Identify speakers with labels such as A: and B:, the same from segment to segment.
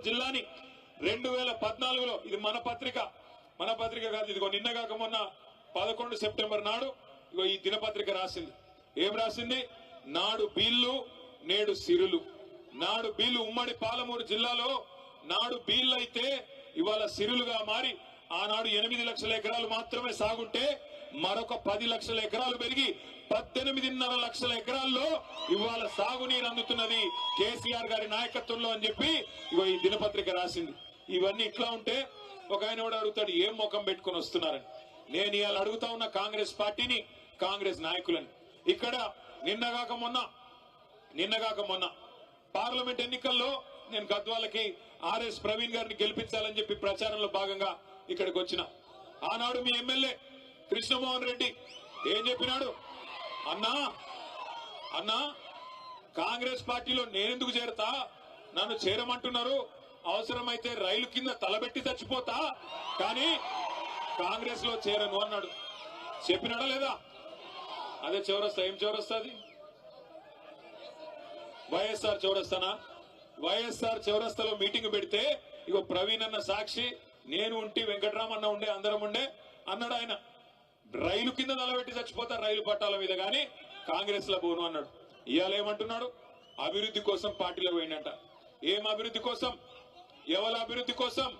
A: గుంటూరు జిల్లాని రెండు వేల పద్నాలుగులో ఇది మన పత్రిక మన పత్రిక కాదు ఇదిగో నిన్న కాక మొన్న పదకొండు సెప్టెంబర్ నాడు ఇగో ఈ దినపత్రిక రాసింది. ఏం రాసింది? నాడు బీళ్ళు నేడు సిరులు. నాడు బీళ్ళు ఉమ్మడి పాలమూరు జిల్లాలో నాడు బీళ్ళు అయితే ఇవాళ సిరులుగా మారి ఆనాడు ఎనిమిది లక్షల ఎకరాలు మాత్రమే సాగుంటే మరొక పది లక్షల ఎకరాలు పెరిగి పద్దెనిమిదిన్నర లక్షల ఎకరాల్లో ఇవాళ సాగునీరు అందుతున్నది కేసీఆర్ గారి నాయకత్వంలో అని చెప్పి ఇగో ఈ దినపత్రిక రాసింది. ఇవన్నీ ఇట్లా ఉంటే ఒక ఆయన కూడా అడుగుతాడు ఏం ముఖం పెట్టుకొని వస్తున్నారని? నేను ఇవాళ అడుగుతా ఉన్న కాంగ్రెస్ పార్టీని కాంగ్రెస్ నాయకులని. ఇక్కడ నిన్నగాక మొన్న నిన్నగాక మొన్న పార్లమెంట్ ఎన్నికల్లో నేను గద్వాలకి ఆర్ఎస్ ప్రవీణ్ గారిని గెలిపించాలని చెప్పి ప్రచారంలో భాగంగా ఇక్కడికి వచ్చిన. ఆనాడు మీ ఎమ్మెల్యే కృష్ణమోహన్ రెడ్డి ఏం చెప్పినాడు? అన్నా అన్నా కాంగ్రెస్ పార్టీలో నేనెందుకు చేరతా? నన్ను చేరమంటున్నారు. అవసరమైతే రైలు కింద తలబెట్టి చచ్చిపోతా. కానీ కాంగ్రెస్లో చేరను అన్నాడు. చెప్పినాడా లేదా? అదే చౌరస్తా. ఏం చౌరస్తా అది? వైఎస్ఆర్ చౌరస్తానా? వైఎస్ఆర్ చౌరస్తాలో మీటింగ్ పెడితే ఇగో ప్రవీణ్ అన్న సాక్షి నేను ఉంటే వెంకటరామన్న ఉండే అందరం ఉండే అన్నాడు ఆయన. రైలు కింద నిలబెట్టి చచ్చిపోతారు రైలు పట్టాల మీద కానీ కాంగ్రెస్లో పోను అన్నాడు. ఇవాళ ఏమంటున్నాడు? అభివృద్ధి కోసం పార్టీలో పోయిందంట ఏం అభివృద్ధి కోసం? ఎవరి అభివృద్ధి కోసం?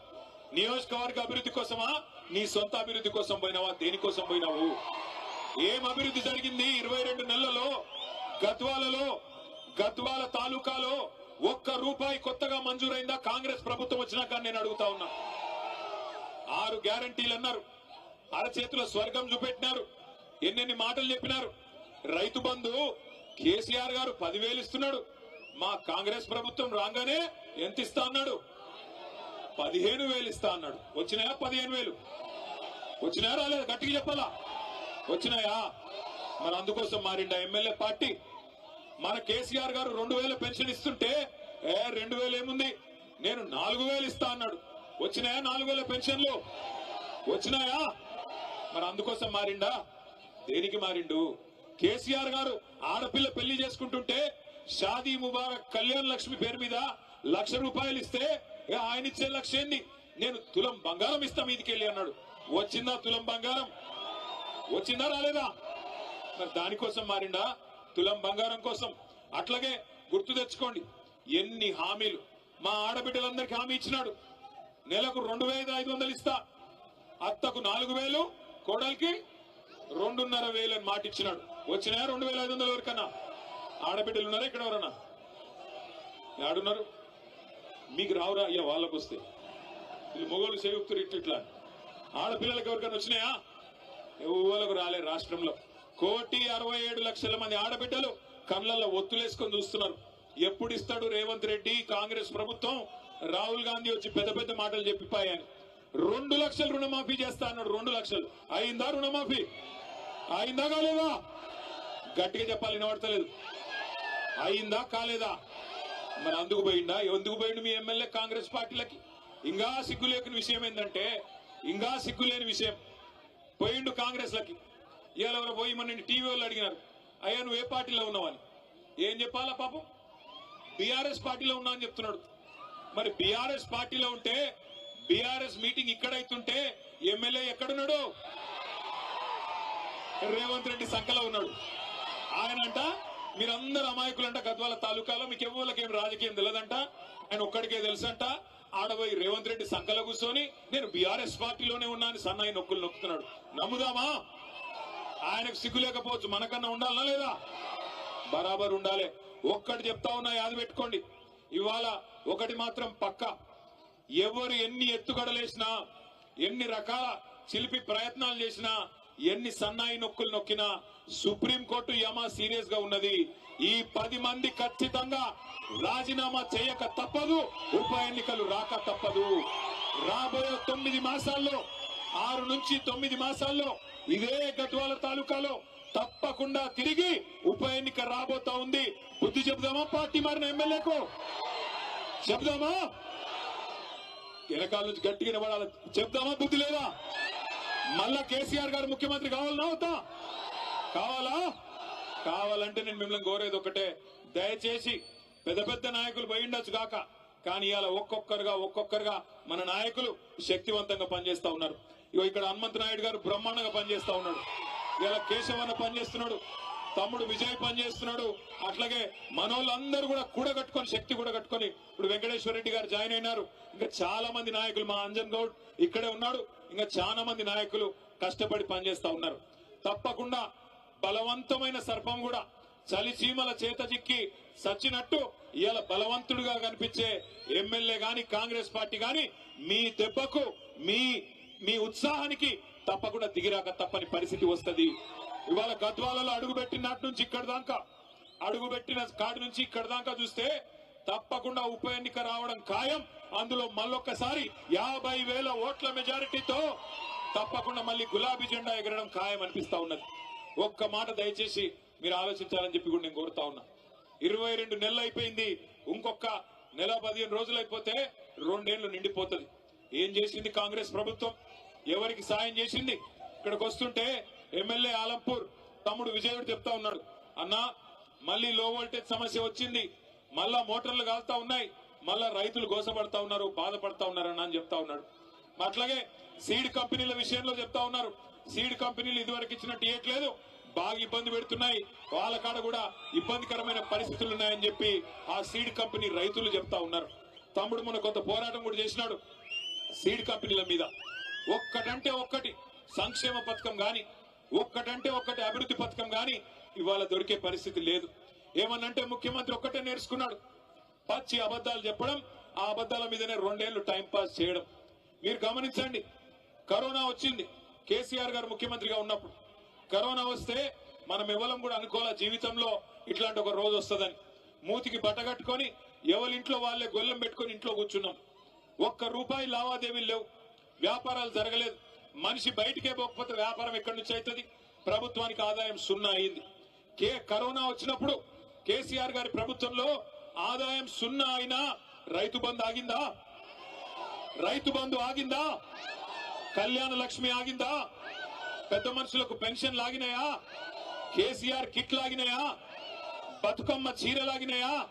A: నియోజకవర్గ అభివృద్ధి కోసమా? నీ సొంత అభివృద్ధి కోసం పోయినావా? దేనికోసం పోయినావు? ఏం అభివృద్ధి జరిగింది ఇరవై రెండు నెలలలో? గద్వాలలో గద్వాల తాలూకాలో ఒక్క రూపాయి కొత్తగా మంజూరైందా? కాంగ్రెస్ ప్రభుత్వం వచ్చినాక నేను అడుగుతా ఉన్నా. ఆరు గ్యారంటీలు అన్నారు. అరచేతిలో స్వర్గం చూపెట్టినారు. ఎన్నెన్ని మాటలు చెప్పినారు. రైతు బంధు కేసీఆర్ గారు పదివేలు ఇస్తున్నాడు. మా కాంగ్రెస్ ప్రభుత్వం రాగానే ఎంత ఇస్తా అన్నాడు? పదిహేను వేలు ఇస్తా అన్నాడు. వచ్చినాయా పదిహేను వేలు? వచ్చినాయా రాలేదు? గట్టిగా చెప్పాలా? వచ్చినాయా? మరి అందుకోసం మారిండ ఎమ్మెల్యే పార్టీ? మన కేసీఆర్ గారు రెండు వేల పెన్షన్ ఇస్తుంటే ఏ రెండు వేలు ఏముంది? నేను నాలుగు వేలు ఇస్తా అన్నాడు. వచ్చినాయా నాలుగు వేల పెన్షన్లు? వచ్చినాయా? మరి అందుకోసం మారిండా? దేనికి మారిండు? కేసీఆర్ గారు ఆడపిల్ల పెళ్ళి చేసుకుంటుంటే షాదీ ముబారక్ కళ్యాణ్ లక్ష్మి పేరు మీద లక్ష రూపాయలు ఇస్తే ఆయన ఇచ్చే లక్ష ఏంది నేను తులం బంగారం ఇస్తా మీదికెళ్ళి అన్నాడు. వచ్చిందా తులం బంగారం? వచ్చిందా రాలేదా? మరి దానికోసం మారిండా? తులం బంగారం కోసం. అట్లాగే గుర్తు తెచ్చుకోండి ఎన్ని హామీలు మా ఆడబిడ్డలందరికీ హామీ ఇచ్చినాడు. నెలకు రెండు వేల ఐదు వందలు ఇస్తా. అత్తకు నాలుగు వేలు కోడలికి రెండున్నర వేలు అని మాట ఇచ్చినాడు. వచ్చినాయా? రెండు వేల ఐదు వందల వరకన్నా ఆడబిడ్డలు ఉన్నారా ఇక్కడ ఎవరన్నా? ఆడున్నారు మీకు రావురా? అయ్యా వాళ్ళకు వస్తే. వీళ్ళు మొగోళ్ళు చేయుక్తురు ఇట్లా ఇట్లా. ఆడపిల్లలకు ఎవరికైనా వచ్చినాయా? ఎవరికి రాలే రాష్ట్రంలో. కోటి అరవై ఏడు లక్షల మంది ఆడబిడ్డలు కళ్ళల్లో ఒత్తులేసుకొని చూస్తున్నారు. ఎప్పుడు ఇస్తాడు రేవంత్ రెడ్డి కాంగ్రెస్ ప్రభుత్వం? రాహుల్ గాంధీ వచ్చి పెద్ద పెద్ద మాటలు చెప్పిపోయాను. రెండు లక్షలు రుణమాఫీ చేస్తా అన్నాడు రెండు లక్షలు. అయిందా రుణమాఫీ? అయిందా కాలేదా? గట్టిగా చెప్పాలి వినబడతలేదు అయిందా కాలేదా? మరి అందుకు పోయిందా ఎందుకు పోయిండు మీ ఎమ్మెల్యే కాంగ్రెస్ పార్టీలకి? ఇంకా సిగ్గులేని విషయం ఏంటంటే ఇంకా సిగ్గులేని విషయం. పోయిండు కాంగ్రెస్ లకి ఇవాళ పోయి మన టీవీ వాళ్ళు అడిగినారు. అయ్యా నువ్వు ఏ పార్టీలో ఉన్నావని ఏం చెప్పాలా పాపం? బీఆర్ఎస్ పార్టీలో ఉన్నా అని చెప్తున్నాడు. మరి బీఆర్ఎస్ పార్టీలో ఉంటే బీఆర్ఎస్ మీటింగ్ ఇక్కడైతుంటే ఎమ్మెల్యే ఎక్కడున్నాడు? రేవంత్ రెడ్డి సంఖలో ఉన్నాడు. ఆయనంట మీరందరు అమాయకులంట గద్వాల తాలూకాలో మీకు ఎవరికేం రాజకీయం తెలియదంట ఆయన ఒక్కడికే తెలుసంట ఆడబోయి రేవంత్ రెడ్డి సంఖలో కూర్చొని నేను బీఆర్ఎస్ పార్టీలోనే ఉన్నాను సన్నాయి నొక్కులు నొక్కుతున్నాడు. నమ్ముదామా? ఆయనకు సిగ్గు లేకపోవచ్చు మనకన్నా ఉండాలనా లేదా? బరాబర్ ఉండాలి. ఒక్కటి చెప్తా ఉన్నా యాది పెట్టుకోండి. ఇవాళ ఒకటి మాత్రం పక్కా. ఎవరు ఎన్ని ఎత్తుగడలేసినా ఎన్ని రకాల చిలిపి ప్రయత్నాలు చేసినా ఎన్ని సన్నాయి నొక్కులు నొక్కినా సుప్రీంకోర్టు యమా సీరియస్గా ఉన్నది. ఈ పది మంది ఖచ్చితంగా రాజీనామా చేయక తప్పదు ఉప ఎన్నికలు రాక తప్పదు. రాబోయే తొమ్మిది మాసాల్లో ఆరు నుంచి తొమ్మిది మాసాల్లో ఇదే గద్వాల తాలూకాలో తప్పకుండా తిరిగి ఉప ఎన్నిక రాబోతా ఉంది. బుద్ధి చెబుదామా? పార్టీ మారిన ఎమ్మెల్యేకు? చెబుదామా? వెనకాల నుంచి గట్టిగా నిలబడాలి. చెప్దామా బుద్ధి లేదా? మళ్ళా కేసీఆర్ గారు ముఖ్యమంత్రి కావాలన్నా అవుతా కావాలా? కావాలంటే నేను మిమ్మల్ని కోరేది ఒకటే దయచేసి పెద్ద పెద్ద నాయకులు పోయిండొచ్చు కాక. కానీ ఇవాళ ఒక్కొక్కరుగా ఒక్కొక్కరుగా మన నాయకులు శక్తివంతంగా పనిచేస్తా ఉన్నారు. ఇగో ఇక్కడ హనుమంత్ నాయుడు గారు బ్రహ్మాండంగా పనిచేస్తా ఉన్నాడు. ఇలా కేశవన్న పనిచేస్తున్నాడు. తమ్ముడు విజయ్ పనిచేస్తున్నాడు అట్లాగే మనోళ్ళందరూ కూడా కూడగట్టుకొని శక్తి కూడా కట్టుకొని ఇప్పుడు వెంకటేశ్వర రెడ్డి గారు జాయిన్ అయినారు. ఇంకా చాలా మంది నాయకులు మా అంజన్ గౌడ్ ఇక్కడే ఉన్నాడు. ఇంకా చాలా మంది నాయకులు కష్టపడి పనిచేస్తా ఉన్నారు. తప్పకుండా బలవంతమైన సర్పం కూడా చలి చీమల చేత చిక్కి సచ్చినట్టు ఇలా బలవంతుడుగా కనిపించే ఎమ్మెల్యే గాని కాంగ్రెస్ పార్టీ గాని మీ దెబ్బకు మీ మీ ఉత్సాహానికి తప్పకుండా దిగిరాక తప్పని పరిస్థితి వస్తది. ఇవాళ గద్వాలలో అడుగు పెట్టినట్టు నుంచి ఇక్కడ దాకా అడుగు పెట్టిన కాడి నుంచి ఇక్కడ దాకా చూస్తే తప్పకుండా ఉప ఎన్నిక రావడం ఖాయం. అందులో మళ్ళొక్కసారి యాభై వేల ఓట్ల మెజారిటీతో తప్పకుండా మళ్ళీ గులాబీ జెండా ఎగరడం ఖాయం అనిపిస్తా ఉన్నది. ఒక్క మాట దయచేసి మీరు ఆలోచించాలని చెప్పి కూడా నేను కోరుతా ఉన్నా. ఇరవై రెండు నెలలు అయిపోయింది. ఇంకొక నెల పదిహేను రోజులు అయిపోతే రెండేళ్ళు నిండిపోతుంది. ఏం చేసింది కాంగ్రెస్ ప్రభుత్వం? ఎవరికి సాయం చేసింది? ఇక్కడికి వస్తుంటే ఎమ్మెల్యే ఆలంపూర్ తమ్ముడు విజయుడు చెప్తా ఉన్నాడు. అన్నా మళ్ళీ లో వోల్టేజ్ సమస్య వచ్చింది. మళ్ళా మోటార్లు కాలుతా ఉన్నాయి. మళ్ళా రైతులు గోసపడతా ఉన్నారు బాధపడతా ఉన్నారన్న అని చెప్తా ఉన్నాడు. అట్లాగే సీడ్ కంపెనీల విషయంలో చెప్తా ఉన్నారు. సీడ్ కంపెనీలు ఇదివరకు ఇచ్చినట్టు ఇవ్వట్లేదు బాగా ఇబ్బంది పెడుతున్నాయి. వాళ్ళ కాడ కూడా ఇబ్బందికరమైన పరిస్థితులు ఉన్నాయని చెప్పి ఆ సీడ్ కంపెనీ రైతులు చెప్తా ఉన్నారు. తమ్ముడు మన కొంత పోరాటం కూడా చేసినాడు. సీడ్ కంపెనీల మీద ఒక్కటంటే ఒక్కటి సంక్షేమ పథకం కానీ ఒక్కటంటే ఒక్కటి అభివృద్ధి పథకం కానీ ఇవాళ దొరికే పరిస్థితి లేదు. ఏమన్నంటే ముఖ్యమంత్రి ఒక్కటే నేర్చుకున్నాడు. పచ్చి అబద్ధాలు చెప్పడం ఆ అబద్ధాల మీదనే రెండేళ్ళు టైంపాస్ చేయడం. మీరు గమనించండి కరోనా వచ్చింది కేసీఆర్ గారు ముఖ్యమంత్రిగా ఉన్నప్పుడు. కరోనా వస్తే మనం ఎవరం కూడా అనుకోవాల జీవితంలో ఇట్లాంటి ఒక రోజు వస్తుందని. మూతికి బట్టగట్టుకొని ఎవరి ఇంట్లో వాళ్ళే గొల్లెం పెట్టుకొని ఇంట్లో కూర్చున్నాం. ఒక్క రూపాయి లావాదేవీలు లేవు. వ్యాపారాలు జరగలేదు. మనిషి బయటికే పోకపోతే వ్యాపారం ఎక్కడి నుంచి అవుతుంది? ప్రభుత్వానికి ఆదాయం సున్నా అయింది. కే కరోనా వచ్చినప్పుడు కేసీఆర్ గారి ప్రభుత్వంలో ఆదాయం సున్నా అయినా రైతు బంధు ఆగిందా? రైతు బంధు ఆగిందా? కళ్యాణ లక్ష్మి ఆగిందా? పెద్ద మనుషులకు పెన్షన్ లాగినాయా? కేసీఆర్ కిట్ లాగినాయా? బతుకమ్మ చీర లాగినాయా?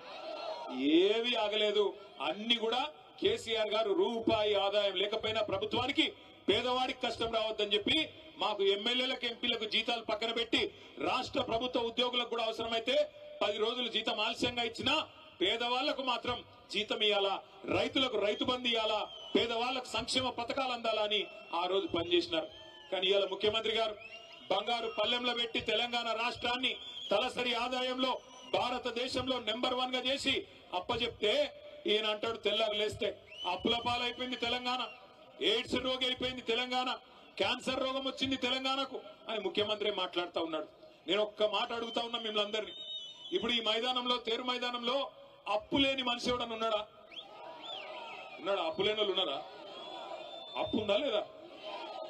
A: ఏవి ఆగలేదు. అన్ని కూడా కేసీఆర్ గారు రూపాయి ఆదాయం లేకపోయినా ప్రభుత్వానికి పేదవాడికి కష్టం రావద్దని చెప్పి మాకు ఎమ్మెల్యేలకు ఎంపీలకు జీతాలు పక్కన పెట్టి రాష్ట్ర ప్రభుత్వ ఉద్యోగులకు కూడా అవసరమైతే పది రోజులు జీతం ఆలస్యంగా ఇచ్చినా పేదవాళ్ళకు మాత్రం జీతం ఇవ్వాలా రైతులకు రైతు బంధు ఇవ్వాలా పేదవాళ్ళకు సంక్షేమ పథకాలు అందాలా అని ఆ రోజు పనిచేసినారు. కానీ ఇవాళ ముఖ్యమంత్రి గారు బంగారు పల్లెంలో పెట్టి తెలంగాణ రాష్ట్రాన్ని తలసరి ఆదాయంలో భారతదేశంలో నెంబర్ వన్గా చేసి అప్పచెప్తే ఈయన అంటాడు తెల్లారు లేస్తే అప్పుల పాలైపోయింది తెలంగాణ. ఎయిడ్స్ రోగి అయిపోయింది తెలంగాణ. క్యాన్సర్ రోగం వచ్చింది తెలంగాణకు అని ముఖ్యమంత్రి మాట్లాడుతూ ఉన్నాడు. నేను ఒక్క మాట అడుగుతా ఉన్నా మిమ్మల్ని అందరినీ. ఇప్పుడు ఈ మైదానంలో తేరు మైదానంలో అప్పు లేని మనిషి ఎవడని ఉన్నాడా? ఉన్నాడా? అప్పు లేని వాళ్ళు ఉన్నారా? అప్పు ఉందా లేదా?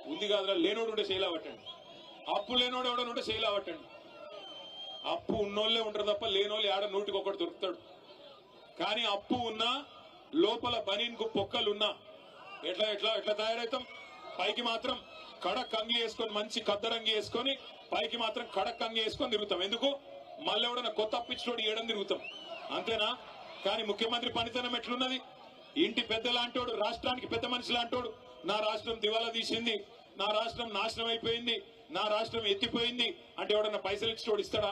A: ఉంది కాదురా లేనోడు ఉంటే శైలా పట్టండి. అప్పు లేనోడు ఎవడని ఉంటే శైలా అప్పు ఉన్నోళ్ళే ఉంటారు తప్ప లేనోళ్ళు ఆడ నూటికి ఒకటి దొరుకుతాడు. కానీ అప్పు ఉన్నా లోపల బనీన్కు పొక్కలు ఉన్నా ఎట్లా ఎట్లా ఎట్లా తయారవుతాం? పైకి మాత్రం కడక్ అంగి వేసుకొని మంచి కద్దరంగి వేసుకొని పైకి మాత్రం కడక్ అంగి వేసుకొని తిరుగుతాం. ఎందుకు? మళ్ళీ ఎవడన్నా కొత్త అప్పించోడు ఏడం తిరుగుతాం. అంతేనా? కానీ ముఖ్యమంత్రి పనితనం ఎట్లున్నది? ఇంటి పెద్ద లాంటోడు రాష్ట్రానికి పెద్ద మనిషి లాంటోడు నా రాష్ట్రం దివాలా తీసింది నా రాష్ట్రం నాశనం అయిపోయింది నా రాష్ట్రం ఎత్తిపోయింది అంటే ఎవడన్నా పైసలు ఇచ్చేటోడు ఇస్తాడా?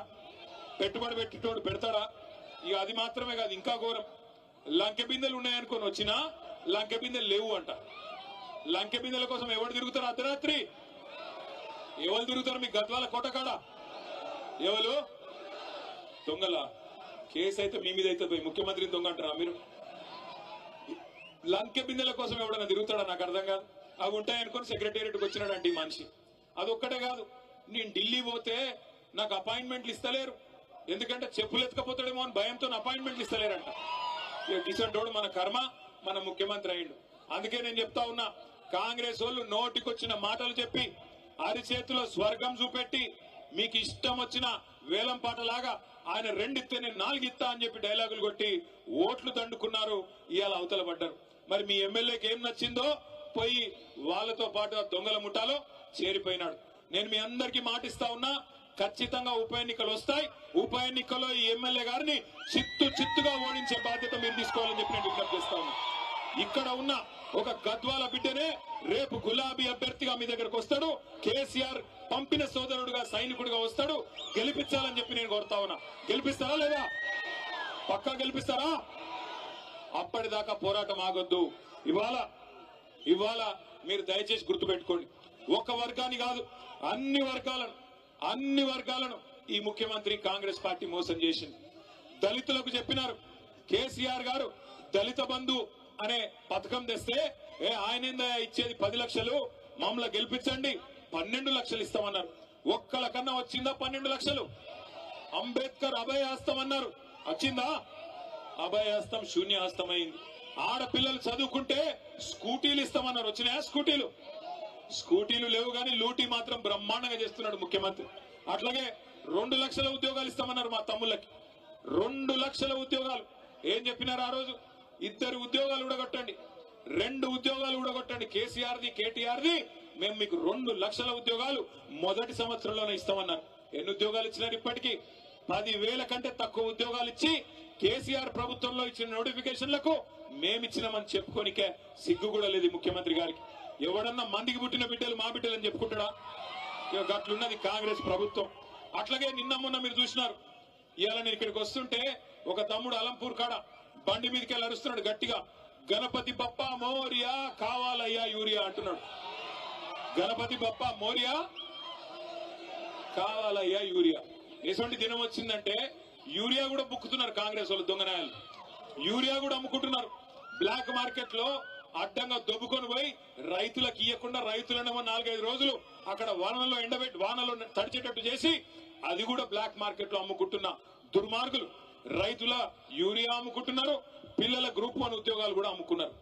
A: పెట్టుబడి పెట్టేటోడు పెడతాడా? ఇక అది మాత్రమే కాదు ఇంకా ఘోరం. లంకె బిందెలు ఉన్నాయనుకొని వచ్చినా లంకె బిందెలు లేవు అంట. లంకె బిందెల కోసం ఎవరు తిరుగుతారు? అర్ధరాత్రి. ఎవరు తిరుగుతారు? మీ గద్వాల కోటకాడ. ఎవరు? దొంగల. కేసు అయితే మీ మీద అయితే పోయి ముఖ్యమంత్రిని దొంగ అంటారా మీరు? లంకె బిందెల కోసం ఎవడన్నా తిరుగుతాడా? నాకు అర్థం కాదు. అవి ఉంటాయనుకొని సెక్రటేరియట్కి వచ్చినాడండి ఈ మనిషి. అది ఒక్కటే కాదు. నేను ఢిల్లీ పోతే నాకు అపాయింట్మెంట్లు ఇస్తలేరు. ఎందుకంటే చెప్పులు ఎత్తుకపోతాడేమో అని భయంతో అపాయింట్మెంట్లు ఇస్తలేరంట. డిసెంటోడు మన కర్మ. మన ముఖ్యమంత్రి అయిండు అందుకే నేను చెప్తా ఉన్నా కాంగ్రెస్ వాళ్ళు నోటికొచ్చిన మాటలు చెప్పి అరిచేతిలో స్వర్గం చూపెట్టి మీకు ఇష్టం వచ్చిన వేలం పాటలాగా ఆయన రెండిస్తే నేను నాలుగిత్తా అని చెప్పి డైలాగులు కొట్టి ఓట్లు దండుకున్నారు ఇవాళ అవతల పడ్డారు. మరి మీ ఎమ్మెల్యేకి ఏం నచ్చిందో పోయి వాళ్ళతో పాటు దొంగల ముఠాలో చేరిపోయినాడు. నేను మీ అందరికీ మాటిస్తా ఉన్నా ఖచ్చితంగా ఉప ఎన్నికలు వస్తాయి. ఉప ఎన్నికల్లో ఈ ఎమ్మెల్యే గారిని చిత్తు చిత్తుగా ఓడించే బాధ్యత మీరు తీసుకోవాలని చెప్పి నేను విజ్ఞప్తి చేస్తాను ఇక్కడ ఉన్న ఒక గద్వాల బిడ్డనే రేపు గులాబీ అభ్యర్థిగా మీ దగ్గరకు వస్తాడు. కేసీఆర్ పంపిన సోదరుడుగా సైనికుడిగా వస్తాడు. గెలిపించాలని చెప్పి నేను కోరుతా ఉన్నా. గెలిపిస్తారా లేదా? పక్కా గెలిపిస్తారా? అప్పటిదాకా పోరాటం ఆగొద్దు. ఇవాళ ఇవాళ మీరు దయచేసి గుర్తుపెట్టుకోండి. ఒక్క వర్గాన్ని కాదు అన్ని వర్గాలను అన్ని వర్గాలను ఈ ముఖ్యమంత్రి కాంగ్రెస్ పార్టీ మోసం చేసింది. దళితులకు చెప్పినారు కేసీఆర్ గారు దళిత బంధు అనే పథకం తెస్తే ఏ ఆయన ఇచ్చేది పది లక్షలు మమ్మల్ని గెలిపించండి పన్నెండు లక్షలు ఇస్తామన్నారు. ఒక్కల కన్నా వచ్చిందా పన్నెండు లక్షలు? అంబేద్కర్ అభయ హస్తం అన్నారు. వచ్చిందా? అభయ హస్తం అయింది ఆడపిల్లలు చదువుకుంటే స్కూటీలు ఇస్తామన్నారు. వచ్చినాయా స్కూటీలు? స్కూటీలు లేవు కానీ లూటీ మాత్రం బ్రహ్మాండంగా చేస్తున్నాడు ముఖ్యమంత్రి. అట్లాగే రెండు లక్షల ఉద్యోగాలు ఇస్తామన్నారు మా తమ్ముళ్ళకి. రెండు లక్షల ఉద్యోగాలు. ఏం చెప్పినారు ఆ రోజు? ఇద్దరు ఉద్యోగాలు ఊడగొట్టండి. రెండు ఉద్యోగాలు ఊడగొట్టండి. కేసీఆర్ది కేటీఆర్ది. మేము మీకు రెండు లక్షల ఉద్యోగాలు మొదటి సంవత్సరంలోనే ఇస్తామన్నారు. ఎన్ని ఉద్యోగాలు ఇచ్చినారు ఇప్పటికీ? పది వేల కంటే తక్కువ ఉద్యోగాలు ఇచ్చి కేసీఆర్ ప్రభుత్వంలో ఇచ్చిన నోటిఫికేషన్లకు మేమిచ్చినామని చెప్పుకోనికే సిగ్గు కూడా లేదు ముఖ్యమంత్రి గారికి. ఎవడన్నా మందికి పుట్టిన బిడ్డలు మా బిడ్డలు అని చెప్పుకుంటాడా అట్లున్నది కాంగ్రెస్ ప్రభుత్వం. అట్లాగే నిన్న మొన్న మీరు చూసినారు. ఇవాళ నేను ఇక్కడికి వస్తుంటే ఒక తమ్ముడు అలంపూర్ కాడ బండి మీదకి వెళ్ళి అరుస్తున్నాడు గట్టిగా. గణపతి బప్ప మోరియా కావాలయ్యా యూరియా అంటున్నాడు. గణపతి బప్ప మోరియా కావాలయ్యా యూరియా. ఎటువంటి దినం వచ్చిందంటే యూరియా కూడా బుక్కుతున్నారు కాంగ్రెస్ వాళ్ళు దొంగనాయాలు యూరియా కూడా అమ్ముకుంటున్నారు. బ్లాక్ మార్కెట్లో అడ్డంగా దొబ్బుకొని రైతులకు ఇవ్వకుండా రైతులనేమో నాలుగైదు రోజులు అక్కడ వానలో ఎండబెట్టి వానలో తడిచేటట్టు చేసి అది కూడా బ్లాక్ మార్కెట్లో అమ్ముకుంటున్న దుర్మార్గులు. రైతుల యూరియా అమ్ముకుంటున్నారు పిల్లల గ్రూప్ వన్ ఉద్యోగాలు కూడా అమ్ముకున్నారు.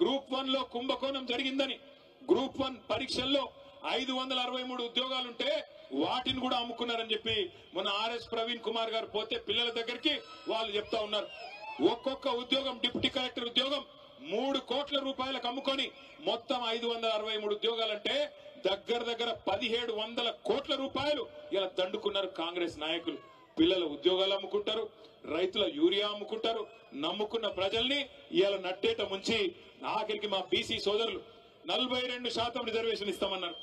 A: గ్రూప్ వన్లో కుంభకోణం జరిగిందని గ్రూప్ వన్ పరీక్షల్లో ఐదు వందల అరవై మూడు ఉద్యోగాలుంటే వాటిని కూడా అమ్ముకున్నారని చెప్పి మొన్న ఆర్ఎస్ ప్రవీణ్ కుమార్ గారు పోతే పిల్లల దగ్గరికి వాళ్ళు చెప్తా ఉన్నారు. ఒక్కొక్క ఉద్యోగం డిప్యూటీ కలెక్టర్ ఉద్యోగం మూడు కోట్ల రూపాయలకు అమ్ముకొని మొత్తం ఐదు వందల అరవై మూడు ఉద్యోగాలంటే దగ్గర దగ్గర పదిహేడు వందల కోట్ల రూపాయలు ఇలా దండుకున్నారు కాంగ్రెస్ నాయకులు. పిల్లల ఉద్యోగాలు అమ్ముకుంటారు రైతుల యూరియా అమ్ముకుంటారు నమ్ముకున్న ప్రజల్ని ఇలా నట్టేట ముంచి ఆఖరికి మా బీసీ సోదరులు నలభై రెండు శాతం రిజర్వేషన్ ఇస్తామన్నారు.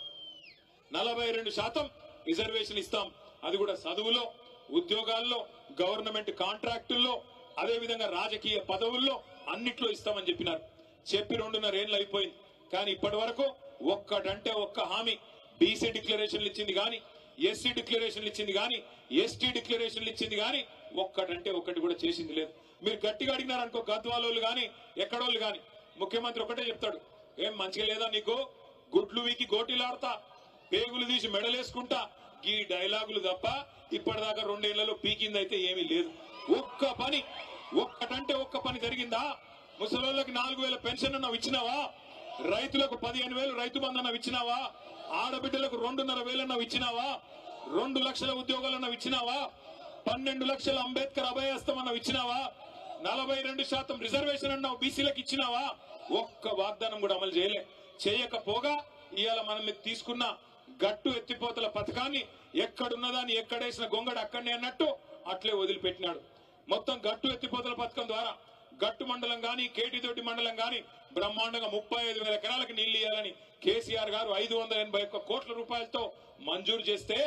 A: నలభై రెండు శాతం రిజర్వేషన్ ఇస్తాం. అది కూడా చదువులో ఉద్యోగాల్లో గవర్నమెంట్ కాంట్రాక్టుల్లో అదేవిధంగా రాజకీయ పదవుల్లో అన్నిట్లో ఇస్తామని చెప్పినారు. చెప్పి రెండున్నర ఏళ్ళు అయిపోయింది. కానీ ఇప్పటి వరకు ఒక్కటంటే ఒక్క హామీ. బీసీ డిక్లరేషన్లు ఇచ్చింది కానీ ఎస్సీ డిక్లరేషన్లు ఇచ్చింది కానీ ఎస్టీ డిక్లరేషన్లు ఇచ్చింది కానీ ఒక్కటంటే ఒక్కటి కూడా చేసింది లేదు. మీరు గట్టిగా అడిగినారనుకో గద్వాలోళ్ళు కానీ ఎక్కడోళ్ళు కానీ ముఖ్యమంత్రి ఒకటే చెప్తాడు. ఏం మంచిగా లేదా నీకు? గుడ్లు వీకి గోటీలాడతా పేగులు తీసి మెడలేసుకుంటా ఈ డైలాగులు తప్ప ఇప్పటిదాకా రెండేళ్ళలో పీకింది అయితే ఏమీ లేదు. ఒక్క పని ఒక్కటంటే ఒక్క పని జరిగిందా? ముసలోళ్ళకి నాలుగు వేల పెన్షన్ అన్నావు ఇచ్చినావా? రైతులకు పదిహేను వేలు రైతు బంధు అన్నావు ఇచ్చినావా? ఆడబిడ్డలకు రెండున్నర వేలు ఇచ్చినావా? రెండు లక్షల ఉద్యోగాలు ఇచ్చినావా? పన్నెండు లక్షల అంబేద్కర్ అభయస్తం అన్నావు ఇచ్చినావా? నలభై రెండు శాతం రిజర్వేషన్ అన్నావు బీసీలకు ఇచ్చినావా? ఒక్క వాగ్దానం కూడా అమలు చేయలే. చేయకపోగా ఇవాళ మనం తీసుకున్న గట్టు ఎత్తిపోతల పథకాన్ని ఎక్కడున్నదాన్ని ఎక్కడేసిన గొంగడు అక్కడనే అన్నట్టు అట్లే వదిలిపెట్టినాడు. మొత్తం గట్టు ఎత్తిపోతల పథకం ద్వారా గట్టు మండలం గాని కేటీతోటి మండలం గాని బ్రహ్మాండంగా ముప్పై ఐదు వేల ఎకరాలకు నీళ్ళు ఇవ్వాలని కేసీఆర్ గారు ఐదు వందల ఎనభై ఒక్క కోట్ల రూపాయలతో మంజూరు చేస్తే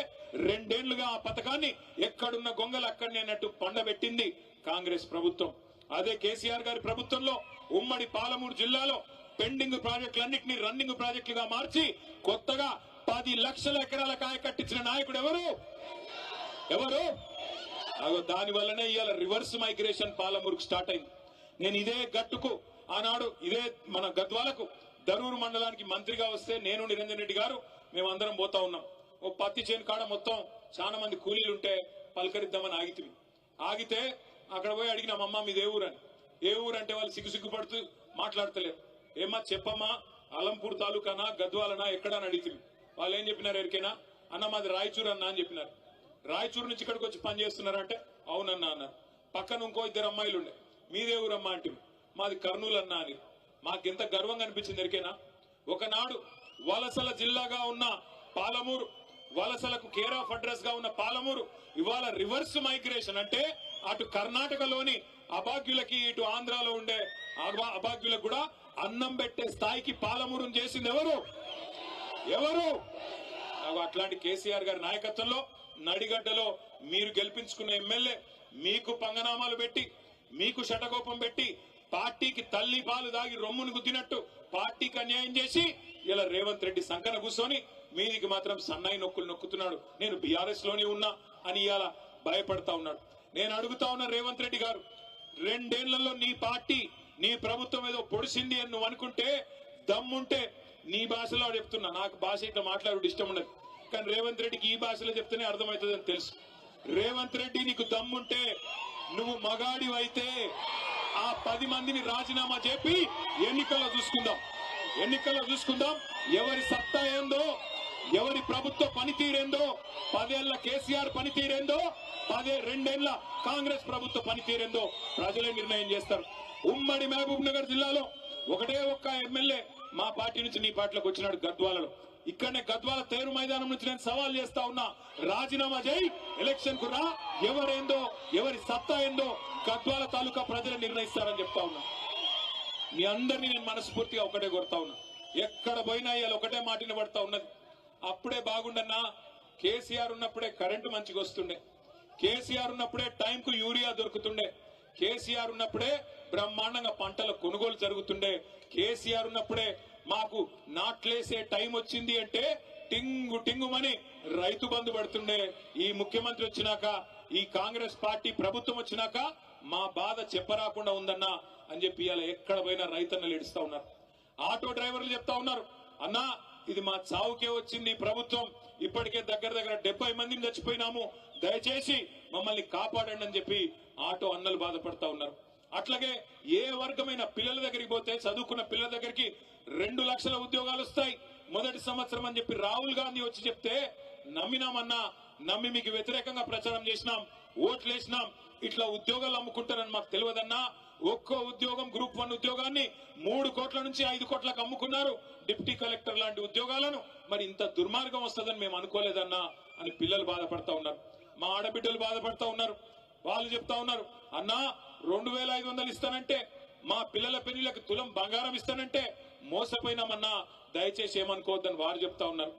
A: రెండేళ్ళుగా ఆ పథకాన్ని ఎక్కడున్న గొంగలు అక్కడనే అన్నట్టు పండబెట్టింది కాంగ్రెస్ ప్రభుత్వం. అదే కేసీఆర్ గారి ప్రభుత్వంలో ఉమ్మడి పాలమూరు జిల్లాలో పెండింగ్ ప్రాజెక్టులన్నింటినీ రన్నింగ్ ప్రాజెక్టులుగా మార్చి కొత్తగా పది లక్షల ఎకరాల కాయ కట్టించిన నాయకుడు ఎవరు? ఎవరు? దాని వల్లనే ఇవాళ రివర్స్ మైగ్రేషన్ పాలమూరుకు స్టార్ట్ అయింది. నేను ఇదే గట్టుకు ఆనాడు ఇదే మన గద్వాలకు దరూరు మండలానికి మంత్రిగా వస్తే నేను నిరంజన్ రెడ్డి గారు మేమందరం పోతా ఉన్నాం. ఓ పత్తి చేను కాడ మొత్తం చాలా మంది కూలీలు ఉంటే పలకరిద్దామని ఆగితివి ఆగితే అక్కడ పోయి అడిగినాం అమ్మ మీది ఏ ఊరని? ఏ ఊరు? అంటే వాళ్ళు సిగ్గు సిగ్గుపడుతూ మాట్లాడతలేరు. ఏమ్మా చెప్పమ్మా అలంపూర్ తాలూకానా గద్వాలనా ఎక్కడని అడిగితివి వాళ్ళు ఏం చెప్పినారు ఎరికైనా? అన్న మాది రాయచూరు అన్న అని చెప్పినారు. రాయచూరు నుంచి ఇక్కడికి వచ్చి పని చేస్తున్నారంటే అవునన్నా అన్నారు పక్కన ఇంకో ఇద్దరు అమ్మాయిలు ఉండే మీదే ఊరమ్మా అంటే మాది కర్నూలు అన్నా అని. మాకెంత గర్వంగా అనిపించింది ఎరికేనా? ఒకనాడు వలసల జిల్లాగా ఉన్న పాలమూరు వలసలకు కేర్ ఆఫ్ అడ్రస్గా ఉన్న పాలమూరు ఇవాళ రివర్స్ మైగ్రేషన్ అంటే అటు కర్ణాటకలోని అభాగ్యులకి ఇటు ఆంధ్రాలో ఉండే అభాగ్యులకు కూడా అన్నం పెట్టే స్థాయికి పాలమూరును చేసింది ఎవరు? ఎవరు? నాకు అట్లాంటి కేసీఆర్ గారి నాయకత్వంలో నడిగడ్డలో మీరు గెలిపించుకున్న ఎమ్మెల్యే మీకు పంగనామాలు పెట్టి మీకు శటకోపం పెట్టి పార్టీకి తల్లి పాలు దాగి రొమ్మును గుద్దినట్టు పార్టీకి అన్యాయం చేసి ఇలా రేవంత్ రెడ్డి సంకన కూర్చొని మీదికి మాత్రం సన్నాయి నొక్కులు నొక్కుతున్నాడు. నేను బీఆర్ఎస్లోనే ఉన్నా అని ఇలా భయపడతా ఉన్నాడు. నేను అడుగుతా ఉన్నా రేవంత్ రెడ్డి గారు రెండేళ్ళలో నీ పార్టీ నీ ప్రభుత్వం ఏదో పొడిసింది అని నువ్వు అనుకుంటే దమ్ముంటే నీ భాషలో చెప్తున్నా. నాకు భాష ఇట్లా మాట్లాడు ఇష్టం ఉండదు. కానీ రేవంత్ రెడ్డికి ఈ భాషలో చెప్తేనే అర్థమవుతుందని తెలుసు. రేవంత్ రెడ్డి నీకు దమ్ముంటే నువ్వు మగాడివైతే ఆ పది మందిని రాజీనామా చెప్పి ఎన్నికల్లో చూసుకుందాం. ఎన్నికల్లో చూసుకుందాం. ఎవరి సత్తా ఏందో ఎవరి ప్రభుత్వ పనితీరేందో పదేళ్ళ కేసీఆర్ పనితీరేందో పదే రెండేళ్ళ కాంగ్రెస్ ప్రభుత్వ పనితీరేందో ప్రజలే నిర్ణయం చేస్తారు. ఉమ్మడి మహబూబ్ నగర్ జిల్లాలో ఒకటే ఒక్క ఎమ్మెల్యే మా పార్టీ నుంచి నీ పార్టీలోకి వచ్చినాడు గద్వాలలో ఇక్కడనే గద్వాల తేరు మైదానం నుంచి నేను సవాల్ చేస్తా ఉన్నా. రాజీనామా చేయి ఎలక్షన్కు రా. ఎవరేందో ఎవరి సత్తా ఏందో గద్వాల తాలూకా ప్రజలు నిర్ణయిస్తారని చెప్తా ఉన్నా. మీ అందరినీ నేను మనస్ఫూర్తిగా ఒకటే కొడతా ఉన్నా. ఎక్కడ పోయినా ఇవాళ ఒకటే మాటిని పడతా ఉన్నది. అప్పుడే బాగుండన్నా కేసీఆర్ ఉన్నప్పుడే కరెంటు మంచిగా వస్తుండే. కేసీఆర్ ఉన్నప్పుడే టైంకు యూరియా దొరుకుతుండే. కేసీఆర్ ఉన్నప్పుడే బ్రహ్మాండంగా పంటల కొనుగోలు జరుగుతుండే. కేసీఆర్ ఉన్నప్పుడే మాకు నాట్లేసే టైం వచ్చింది అంటే టింగు టింగుమని రైతు బంధు పడుతుండే. ఈ ముఖ్యమంత్రి వచ్చినాక ఈ కాంగ్రెస్ పార్టీ ప్రభుత్వం వచ్చినాక మా బాధ చెప్పరాకుండా ఉందన్నా అని చెప్పి ఇలా ఎక్కడ పోయినా రైతన్నలు ఏడుస్తా ఉన్నారు. ఆటో డ్రైవర్లు చెప్తా ఉన్నారు. అన్నా ఇది మా చావుకే వచ్చింది ప్రభుత్వం. ఇప్పటికే దగ్గర దగ్గర డెబ్బై మందిని చచ్చిపోయినాము. దయచేసి మమ్మల్ని కాపాడండి అని చెప్పి ఆటో అన్నలు బాధపడతా ఉన్నారు. అట్లాగే ఏ వర్గమైన పిల్లల దగ్గరికి పోతే చదువుకున్న పిల్లల దగ్గరికి రెండు లక్షల ఉద్యోగాలు వస్తాయి. మొదటి సంవత్సరం అని చెప్పి రాహుల్ గాంధీ వచ్చి చెప్తే నమ్మినామన్నా నమ్మి మీకు వ్యతిరేకంగా ప్రచారం చేసినాం ఓట్లు వేసినాం ఇట్లా ఉద్యోగాలు అమ్ముకుంటారని మాకు తెలియదన్నా ఒక్కో ఉద్యోగం గ్రూప్ వన్ ఉద్యోగాన్ని మూడు కోట్ల నుంచి ఐదు కోట్లకు అమ్ముకున్నారు డిప్యూటీ కలెక్టర్ లాంటి ఉద్యోగాలను. మరి ఇంత దుర్మార్గం వస్తుందని మేము అనుకోలేదన్నా అని పిల్లలు బాధపడతా ఉన్నారు. మా ఆడబిడ్డలు బాధపడతా ఉన్నారు. వాళ్ళు చెప్తా ఉన్నారు అన్నా రెండు వేల ఐదు వందలు ఇస్తానంటే మా పిల్లల పెళ్ళిలకు తులం బంగారం ఇస్తానంటే మోసపోయినామన్నా దయచేసి ఏమనుకోవద్దని వారు చెప్తా ఉన్నారు.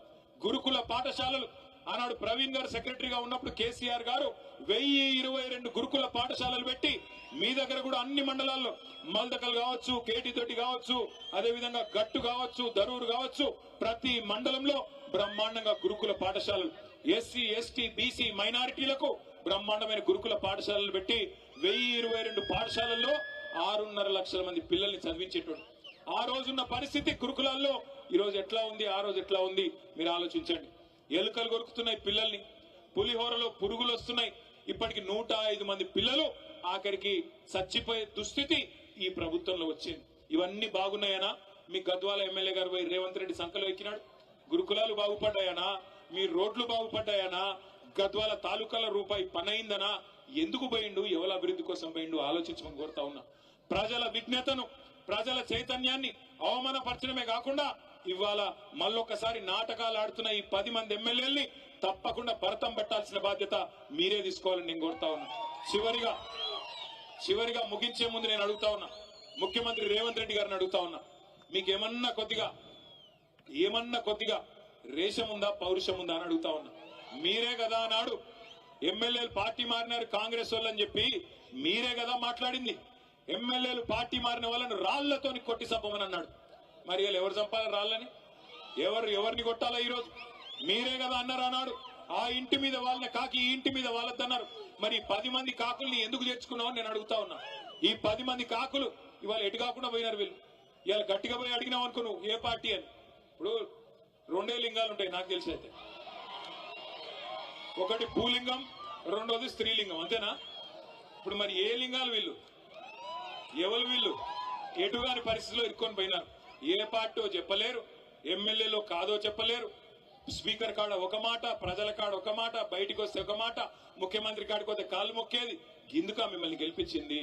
A: గురుకుల పాఠశాలలు ఆనాడు ప్రవీణ్ గారు సెక్రటరీగా ఉన్నప్పుడు కేసీఆర్ గారు వెయ్యి ఇరవై రెండు గురుకుల పాఠశాలలు పెట్టి మీ దగ్గర కూడా అన్ని మండలాల్లో మల్దకల్ కావచ్చు కేటీతోటి కావచ్చు అదే విధంగా గట్టు కావచ్చు దరూరు కావచ్చు ప్రతి మండలంలో బ్రహ్మాండంగా గురుకుల పాఠశాలలు ఎస్సీ ఎస్టీ బీసీ మైనారిటీలకు బ్రహ్మాండమైన గురుకుల పాఠశాలలు పెట్టి వెయ్యి ఇరవై రెండు పాఠశాలల్లో ఆరున్నర లక్షల మంది పిల్లల్ని చదివించేటోడు. ఆ రోజున్న పరిస్థితి గురుకులాల్లో ఈ రోజు ఎట్లా ఉంది ఆ రోజు ఎట్లా ఉంది మీరు ఆలోచించండి. ఎలుకలు కొరుకుతున్నాయి పిల్లల్ని పులిహోరలో పురుగులు వస్తున్నాయి. ఇప్పటికి నూట ఐదు మంది పిల్లలు ఆఖరికి చచ్చిపోయే దుస్థితి ఈ ప్రభుత్వంలో వచ్చింది. ఇవన్నీ బాగున్నాయనా? మీ గద్వాల ఎమ్మెల్యే గారు పోయి రేవంత్ రెడ్డి సంఖలో ఎక్కినాడు. గురుకులాలు బాగుపడ్డాయనా? మీ రోడ్లు బాగుపడ్డాయనా? గద్వాల తాలూకాల రూపాయి పనైందనా? ఎందుకు పోయిండు? ఎవరి అభివృద్ధి కోసం పోయిండు? ఆలోచించమని కోరుతా ఉన్నా. ప్రజల విజ్ఞతను ప్రజల చైతన్యాన్ని అవమానపరచడమే కాకుండా ఇవాళ మళ్ళొకసారి నాటకాలు ఆడుతున్న ఈ పది మంది ఎమ్మెల్యేల్ని తప్పకుండా భరతం పెట్టాల్సిన బాధ్యత మీరే తీసుకోవాలని నేను కోరుతా ఉన్నా. చివరిగా చివరిగా ముగించే ముందు నేను అడుగుతా ఉన్నా. ముఖ్యమంత్రి రేవంత్ రెడ్డి గారిని అడుగుతా ఉన్నా. మీకేమన్నా కొద్దిగా ఏమన్నా కొద్దిగా రేషం ఉందా పౌరుషం ఉందా అని అడుగుతా ఉన్నా. మీరే కదా అన్నాడు ఎమ్మెల్యేలు పార్టీ మారినారు కాంగ్రెస్ వాళ్ళని చెప్పి మీరే కదా మాట్లాడింది. ఎమ్మెల్యేలు పార్టీ మారిన వాళ్ళని రాళ్ళతోని కొట్టి చంపమని అన్నాడు. మరి వీళ్ళు ఎవరు చంపాలి రాళ్ళని? ఎవరు ఎవరిని కొట్టాలా ఈరోజు? మీరే కదా అన్నారు అన్నాడు ఆ ఇంటి మీద వాళ్ళని కాకి ఈ ఇంటి మీద వాళ్ళద్దన్నారు మరి పది మంది కాకుల్ని ఎందుకు తెచ్చుకున్నావు నేను అడుగుతా ఉన్నా. ఈ పది మంది కాకులు ఇవాళ ఎటు కాకుండా పోయినారు వీళ్ళు. ఇవాళ గట్టిగా పోయి అడిగినావు అనుకో నువ్వు ఏ పార్టీ అని. ఇప్పుడు రెండే లింగాలు ఉంటాయి నాకు తెలిసి అయితే. ఒకటి భూలింగం రెండోది స్త్రీలింగం అంతేనా? ఇప్పుడు మరి ఏ లింగాలు వీళ్ళు? ఎవరు వీళ్ళు? ఎటుగాని పరిస్థితిలో ఇరుక్కొని పోయినారు. ఏ పార్టీ చెప్పలేరు ఎమ్మెల్యేలో కాదో చెప్పలేరు. స్పీకర్ కాడ ఒక మాట ప్రజల కాడ ఒక మాట బయటికి వస్తే ఒక మాట ముఖ్యమంత్రి కాడికి వస్తే కాలు మొక్కేది. ఇందుక మిమ్మల్ని గెలిపించింది.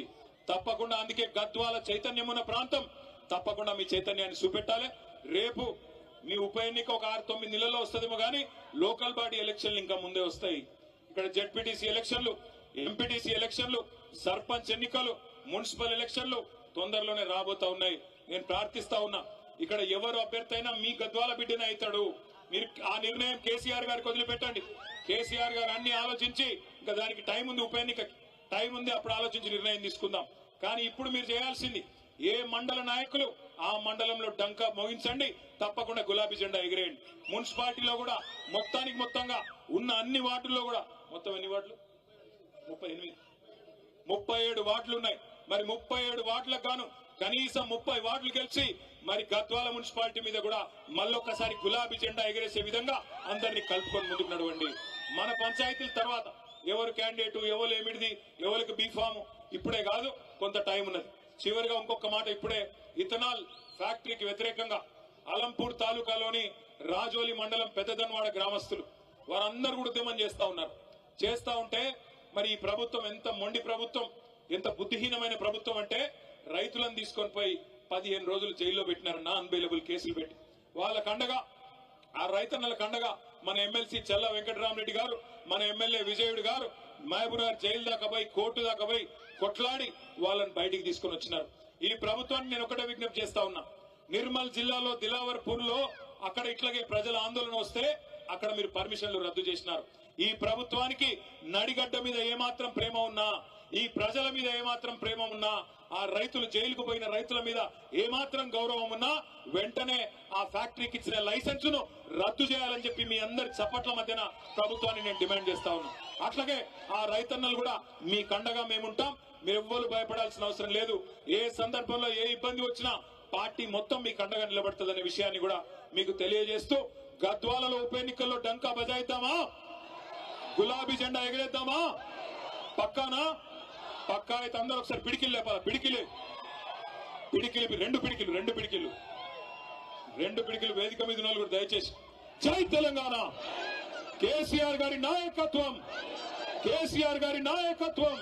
A: తప్పకుండా అందుకే గద్వాల చైతన్యం ఉన్న ప్రాంతం. తప్పకుండా మీ చైతన్యాన్ని చూపెట్టాలి. రేపు మీ ఉప ఎన్నిక ఒక ఆరు తొమ్మిది నెలల్లో వస్తుందేమో కానీ లోకల్ బాడీ ఎలక్షన్లు ఇంకా ముందే వస్తాయి. ఇక్కడ జెడ్పీటీసీ ఎలక్షన్లు ఎంపీటీసీ ఎలక్షన్లు సర్పంచ్ ఎన్నికలు మున్సిపల్ ఎలక్షన్లు తొందరలోనే రాబోతా ఉన్నాయి. నేను ప్రార్థిస్తా ఉన్నా ఇక్కడ ఎవరు అభ్యర్థి అయినా మీ గద్వాల బిడ్డనే అవుతాడు. మీరు ఆ నిర్ణయం కేసీఆర్ గారికి వదిలిపెట్టండి. కేసీఆర్ గారు అన్ని ఆలోచించి ఇంకా దానికి టైం ఉంది ఉప ఎన్నిక టైం ఉంది అప్పుడు ఆలోచించి నిర్ణయం తీసుకుందాం. కానీ ఇప్పుడు మీరు చేయాల్సింది ఏ మండల నాయకులు ఆ మండలంలో డంకా మోగించండి తప్పకుండా గులాబీ జెండా ఎగిరేయండి. మున్సిపాలిటీలో కూడా మొత్తానికి మొత్తంగా ఉన్న అన్ని వార్డుల్లో కూడా మొత్తం ఎన్ని వార్డులు? ముప్పై ఎనిమిది. ముప్పై ఏడు వార్డులు ఉన్నాయి. మరి ముప్పై ఏడు వార్డులకు గాను కనీసం ముప్పై వార్డులు గెలిచి మరి గద్వాల మున్సిపాలిటీ మీద కూడా మళ్ళొక్కసారి గులాబీ జెండా ఎగరేసే విధంగా అందరినీ కలుపుకొని ముందుకు నడవండి. మన పంచాయతీల తర్వాత ఎవరు క్యాండిడేట్ ఎవరు ఏమిటిది ఎవరికి బీఫామ్ ఇప్పుడే కాదు కొంత టైం ఉన్నది. చివరిగా ఇంకొక మాట ఇప్పుడే ఇథనాల్ ఫ్యాక్టరీకి వ్యతిరేకంగా అలంపూర్ తాలూకాలోని రాజోలి మండలం పెద్దదన్వాడ గ్రామస్తులు వారందరూ కూడా ఉద్యమం చేస్తా ఉన్నారు. చేస్తా ఉంటే మరి ఈ ప్రభుత్వం ఎంత మొండి ప్రభుత్వం ఎంత బుద్ధిహీనమైన ప్రభుత్వం అంటే రైతులను తీసుకొని పోయి పదిహేను రోజులు జైల్లో పెట్టినారు నాన్ బెయిలబుల్ కేసులు పెట్టి. వాళ్ళ కండగా ఆ రైతన్నల కండగా మన ఎమ్మెల్సీ చెల్ల వెంకటరామరెడ్డి గారు మన ఎమ్మెల్యే విజయుడు గారు మహబూబ్నగర్ జైలు దాకా పోయి కోర్టు దాకా పోయి కొట్లాడి వాళ్ళని బయటికి తీసుకొని వచ్చినారు. ఈ ప్రభుత్వాన్ని నేను ఒకటే విజ్ఞప్తి చేస్తా ఉన్నా. నిర్మల్ జిల్లాలో దిలావర్పూర్లో అక్కడ ఇట్లాగే ప్రజల ఆందోళన వస్తే అక్కడ మీరు పర్మిషన్లు రద్దు చేసినారు. ఈ ప్రభుత్వానికి నడిగడ్డ మీద ఏమాత్రం ప్రేమ ఉన్నా ఈ ప్రజల మీద ఏమాత్రం ప్రేమ ఉన్నా ఆ రైతులు జైలుకు పోయిన రైతుల మీద ఏమాత్రం గౌరవం ఉన్నా వెంటనే ఆ ఫ్యాక్టరీకి ఇచ్చిన లైసెన్స్ను రద్దు చేయాలని చెప్పి మీ అందరి చప్పట్ల మధ్యన ప్రభుత్వాన్ని నేను డిమాండ్ చేస్తా ఉన్నా. అట్లాగే ఆ రైతన్నలు కూడా మీ కండగా మేముంటాం మీరు ఎవ్వరు భయపడాల్సిన అవసరం లేదు. ఏ సందర్భంలో ఏ ఇబ్బంది వచ్చినా పార్టీ మొత్తం మీ కండగా నిలబడుతుందనే విషయాన్ని కూడా మీకు తెలియజేస్తూ గద్వాలలో ఉప ఎన్నికల్లో డంకా బజాయిద్దామా? గులాబీ జెండా ఎగరేద్దామా? పక్కానా? పక్కా అయితే అందరూ ఒకసారి పిడికిలు లేపాల? పిడికిలే పిడికిలు రెండు పిడికిలు రెండు పిడికిలు రెండు పిడికిలు వేదిక మీద నలుగురు దయచేసి. జై తెలంగాణ. కేసీఆర్ గారి నాయకత్వం. కేసీఆర్ గారి నాయకత్వం.